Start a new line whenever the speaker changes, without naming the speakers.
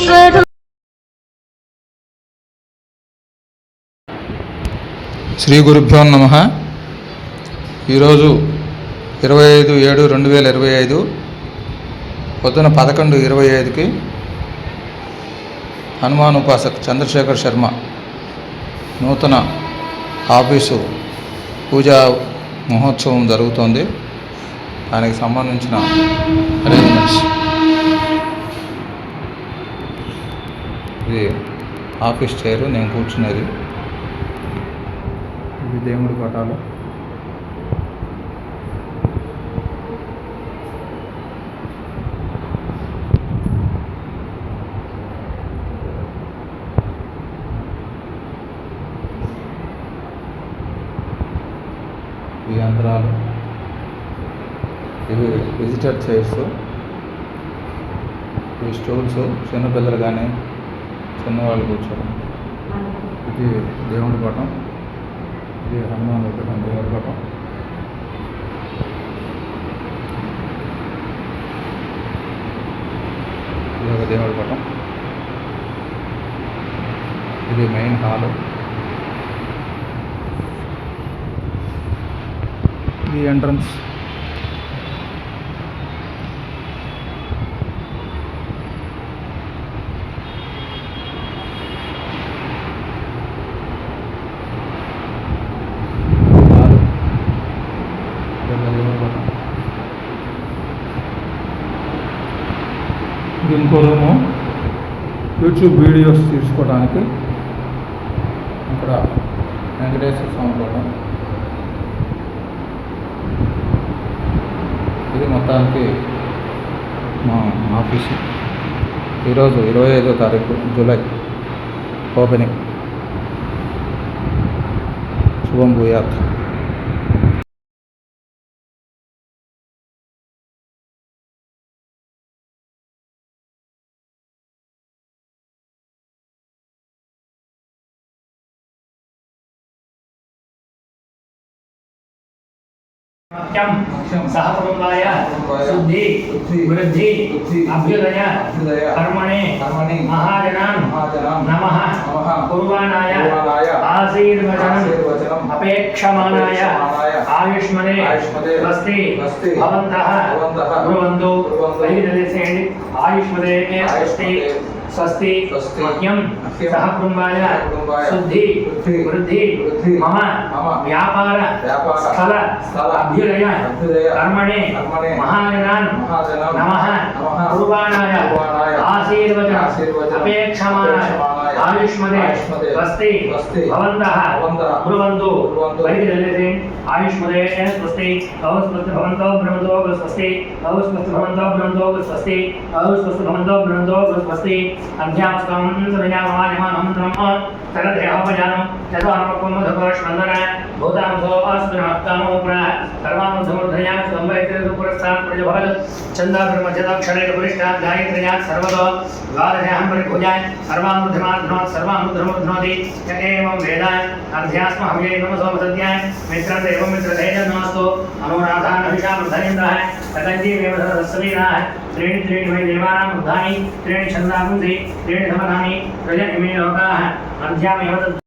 స్వరూ
శ్రీ గురుభ్యో నమ. ఈరోజు ఇరవై ఐదు ఏడు రెండు వేల ఇరవై ఐదు పొద్దున పదకొండు ఇరవై ఐదుకి హనుమాన్ ఉపాసక్ చంద్రశేఖర్ శర్మ నూతన ఆఫీసు పూజా మహోత్సవం జరుగుతోంది. దానికి సంబంధించిన అరేంజ్మెంట్స్ ఇది ఆఫీస్ చైరు నేను కూర్చునేది ఇది దేవుడి పటాలు. ఈ యంత్రాలు. ఇవి విజిటర్ చైర్స్ ఇవి స్టూల్స్ చిన్నపిల్లలు కానీ చిన్నవాళ్ళు కూర్చోవడం ఇది దేవుడి పటం ఇది హనుమాన్ విగ్రహం దేవుడి పటం. ఇది ఒక దేవుడి పటం. ఇది మెయిన్ హాలు. ఇది ఎంట్రన్స్ హాలు ఇది ఒక దేవుడి పటం ఇది యూట్యూబ్ వీడియోస్ తీసుకోవడానికి ఇక్కడ వెంకటేశ్వర స్వామి కూడా ఇది మొత్తానికి మా ఆఫీసు. ఈరోజు ఇరవై ఐదో తారీఖు జూలై ఓపెనింగ్. శుభం భూయాత్.
सह
प्रबंधाय
शुद्धि
वृद्धि
अभ्युदय कर्मणे
महाजनान्
नमः
कुर्वाणाय
आशीर्वचनम्
अपेक्षमाणाय
आयुष्मने
स्वस्ति
भवन्तः
कुर्वन्तु
आयुष्मदे
स्वस्ति
स्वस्ति
मह्यम
सह
कुटुंबाय
शुद्धि
वृद्धि
मम
व्यापार
स्थल
अभ्युदय
कर्मणे
महाजनान्
नमः
कुर्बाणाय
आशीर्वचन
अपेक्षमाणाय
ಆಯುಷ್ಮನೆ
ಸ್ವಸ್ತಿ
ಭವಂತಃ
ಕುರುವಂತು
ಬಹಿರಲ್ಲದೆ
ಆಯುಷ್ಮನೆ
ಸ್ವಸ್ತಿ ಅವು ಸ್ವಸ್ಥ ಭವಂತೋ ಭ್ರಮಂತೋ ಸ್ವಸ್ತಿ ಅವು ಸ್ವಸ್ಥ ಭವಂತೋ ಭ್ರಮಂತೋ ಸ್ವಸ್ತಿ ಅವು ಸ್ವಸ್ಥ ಭವಂತೋ ಭ್ರಮಂತೋ ಸ್ವಸ್ತಿ ಅಧ್ಯಾಪಕಂ ಸಂಯಾಮಮಾನಮಾನಂ ಬ್ರಹ್ಮ ತರದೇಹೋಪಜಾನಂ ಯದೋ ಅನುಪಮ ಧಪಶ್ವಂದನ भूतांसो अस्मिनात्तानो पुनः सर्वान् समुद्रयान् संवैतरेषु पुरस्तात् प्रजभवत् छन्दाब्रह्मचदाक्षरेण पुरिष्ठात् गायत्र्यात् सर्वतो द्वादशहं परिभुजान् सर्वान् बुद्धिमाध्नोत् सर्वान् बुद्धिमुध्नोति य एवं वेदान् अर्ध्यास्महव्ये नमसो सद्यान् मित्रत एवं मित्रतेज नमस्तु अनुराधान् अभिषामृधनिन्द्रः कतञ्जीवेव सवीराः त्रीणि त्रीणि वै देवानां बुद्धानि त्रीणि छन्दांसि त्रीणि समानानि प्रज इमे लोकाः अध्यामेव